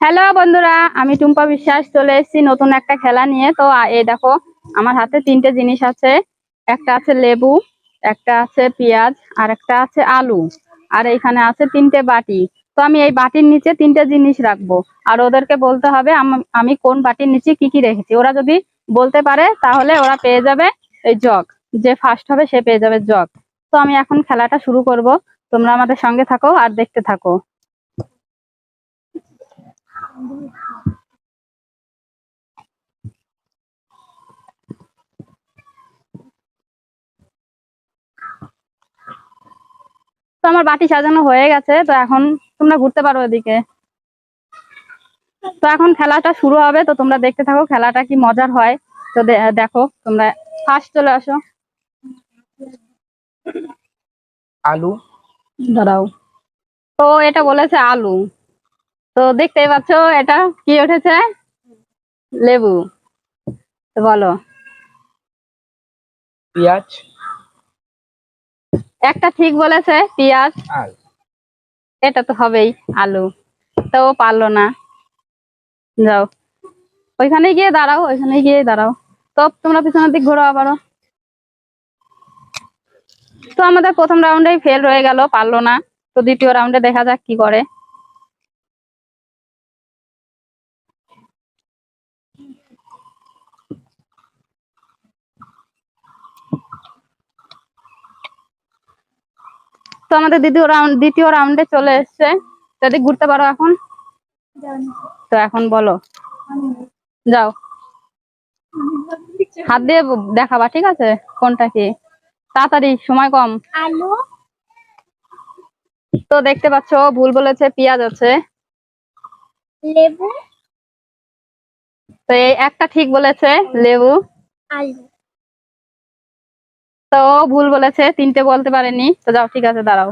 Hello বন্ধুরা, আমি টুম্পা বিশ্বাস, চলে এসেছি নতুন একটা খেলা নিয়ে। তো এই দেখো, আমার হাতে তিনটে জিনিস আছে। একটা আছে লেবু, একটা আছে পেঁয়াজ, আর একটা আছে আলু। আর এইখানে আছে তিনটে বাটি। তো, আমি এই বাটির নিচে তিনটে জিনিস রাখব। আর ওদেরকে বলতে হবে, আমি কোন বাটির নিচে কি কি রেখেছি। ওরা যদি বলতে পারে, তাহলে ওরা পেয়ে যাবে এই জগ। যে ফার্স্ট হবে, সে পেয়ে যাবে জগ। তো, আমি এখন খেলাটা শুরু করব। তোমরা আমাদের সঙ্গে থাকো আর দেখতে থাকো। তো আমার বাটি সাজানো হয়ে গেছে তো এখন তোমরা ঘুরতে পারো ওদিকে। তো এখন খেলাটা শুরু হবে তো তোমরা দেখতে থাকো খেলাটা কি মজার হয়। তো দেখো তোমরা ফার্স্ট চলে আসো। আলু। দাঁড়াও। তো এটা বলেছে আলু। তো দেখতেই পাচ্ছ এটা কি উঠেছে? লেবু। বলো। পেঁয়াজ। একটা ঠিক বলেছে পেঁয়াজ। এটা তো হবেই আলু। তো পারল না। যাও। ওইখানে গিয়ে দাঁড়াও ওইখানে গিয়ে দাঁড়াও। তো তোমরা পিছনের দিক ঘোরো আবারও। তো আমাদের প্রথম রাউন্ডেই ফেল হয়ে গেল পারল না। তো দ্বিতীয় রাউন্ডে দেখা যাক কি করে। তো আমাদের দ্বিতীয় রাউন্ড দ্বিতীয় রাউন্ডে চলে এসছে। যদি ঘুরতে পারো এখন? তো এখন বলো। যাও। হাত দিয়ে দেখাবা ঠিক আছে? কোনটা কি? তাড়াতাড়ি সময় কম। আলু। তো দেখতে পাচ্ছ ভুল বলেছে পেঁয়াজ আছে। লেবু। তো এই একটা ঠিক বলেছে লেবু। আলু। তো ভুল বলেছে, তিনটে বলতে পারেনি। তো যাও, ঠিক আছে, দাঁড়াও।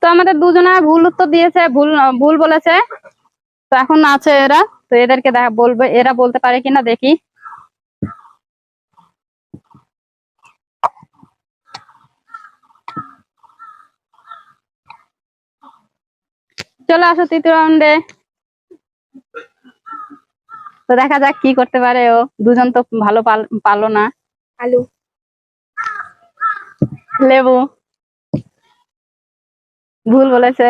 তো আমাদের দুজনা ভুল উত্তর দিয়েছে, ভুল ভুল বলেছে। তো এখন আছে এরা, তো এদেরকে দেখা, বলবে, এরা বলতে পারে কিনা দেখি। চলে আসো তৃতীয় রাউন্ডে তো দেখা যাক কি করতে পারে ও। দুজন তো ভালো পাল- পারল না। আলু। লেবু। ভুল বলেছে।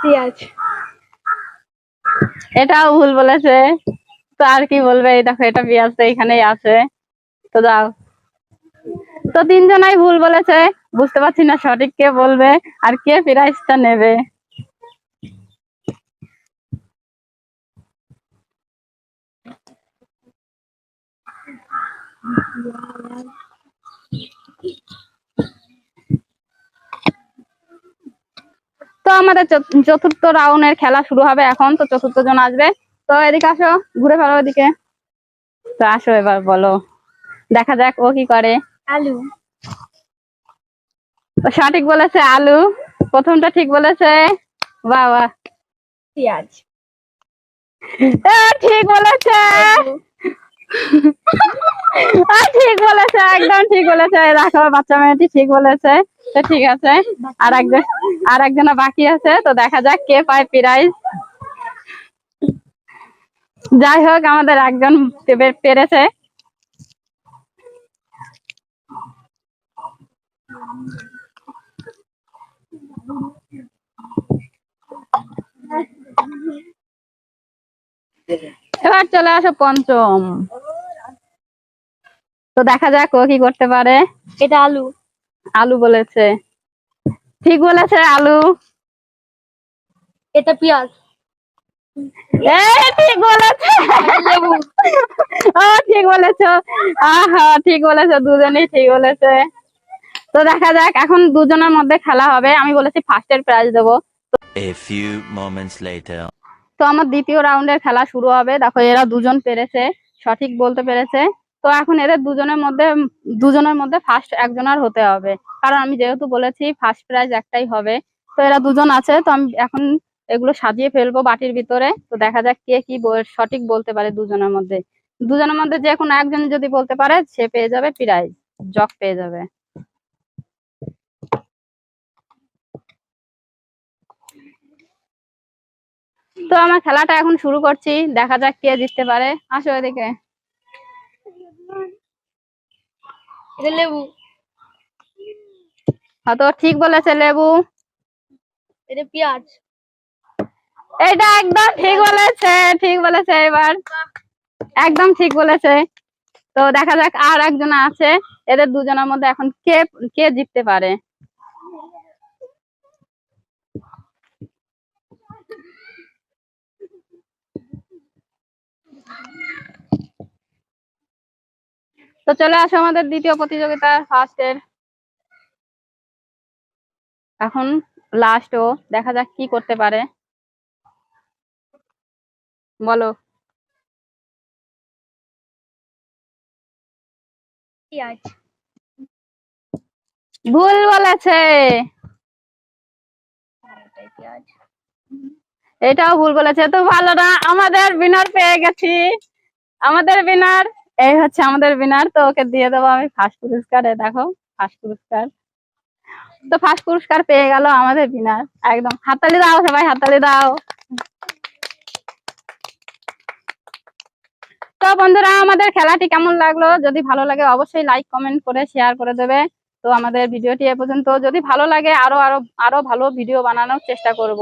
পেঁয়াজ। এটাও ভুল বলেছে। তো আর কি বলবে? এই দেখো এটা পেঁয়াজ তো এখানেই আছে। তো যাও তো তিনজনাই ভুল বলেছে। বুঝতে পারছি না সঠিক কে বলবে আর কে প্রাইজটা নেবে। তো আমাদের চত- চতুর্থ রাউন্ডের খেলা শুরু হবে এখন তো চতুর্থ জন আসবে। তো এদিকে আসো ঘুরে ফেলো এদিকে তো আসো এবার বলো। দেখা যাক ও কি করে। আলু। তো সঠিক বলেছে আলু। প্রথমটা ঠিক বলেছে বাহ বাহ। পেঁয়াজ। ঠিক বলেছে। ঠিক বলেছে, একদম ঠিক বলেছে। দেখো বাচ্চা মেয়েটি ঠিক বলেছে, তো ঠিক আছে। আর একজন, আর একজনা বাকি আছে, তো দেখা যাক কে পায় প্রাইজ যাই হোক, আমাদের একজন পেরেছে। এবার চলে আসো পঞ্চম। তো দেখা যাক ও কি করতে পারে। এটা আলু। আলু বলেছে। ঠিক বলেছে আলু। এটা পেঁয়াজ। ঠিক বলেছে। ও ঠিক বলেছ। আহা ঠিক বলেছ দুজনেই ঠিক বলেছে। তো দেখা যাক এখন দুজনের মধ্যে খেলা হবে। আমি বলেছি ফার্স্টের প্রাইজ দেবো। A few moments later. তো আমার দ্বিতীয় রাউন্ডের খেলা শুরু হবে। দেখো, এরা দুজন পেরেছে, সঠিক বলতে পেরেছে। তো এখন এদের দুজনের মধ্যে দুজনের মধ্যে ফার্স্ট একজনের হতে হবে। কারণ আমি যেহেতু বলেছি ফার্স্ট প্রাইজ একটাই হবে। তো এরা দুজন আছে, তো আমি এখন এগুলো সাজিয়ে ফেলব বাটির ভিতরে। তো দেখা যাক কে কি সঠিক বলতে পারে দুজনের মধ্যে। দুজনের মধ্যে যে কোনো একজন যদি বলতে পারে, সে পেয়ে যাবে প্রাইজ জগ পেয়ে যাবে। তো আমার খেলাটা এখন শুরু করছি দেখা যাক কে জিততে পারে। আসো এদিকে। লেবু। হ্যাঁ, তো ঠিক বলেছে লেবু। এটা পেঁয়াজ। এটা একদম ঠিক বলেছে ঠিক বলেছে এবার। একদম ঠিক বলেছে। তো দেখা যাক আর একজন আছে এদের দুজনের মধ্যে এখন কে কে জিততে পারে। তো চলে আসো আমাদের দ্বিতীয় প্রতিযোগিতা ফার্স্টের এখন লাস্ট ও, দেখা যাক কি করতে পারে। বলো। ভুল বলেছে। এটাও ভুল বলেছে, তো ভালো না, আমাদের বিনার পেয়ে গেছি। আমাদের বিনার এই হচ্ছে আমাদের বিনার তো ওকে দিয়ে দেবো আমি ফার্স্ট পুরস্কার, দেখো ফার্স্ট পুরস্কার। তো ফার্স্ট পুরস্কার পেয়ে গেল আমাদের বিনার একদম। হাততালি দাও সবাই, হাততালি দাও। তো বন্ধুরা, আমাদের খেলাটি কেমন লাগল? যদি ভালো লাগে অবশ্যই লাইক কমেন্ট করে শেয়ার করে দেবে। তো আমাদের ভিডিওটি এ পর্যন্ত। যদি ভালো লাগে, আরও আরও আরও ভালো ভিডিও বানানোর চেষ্টা করব।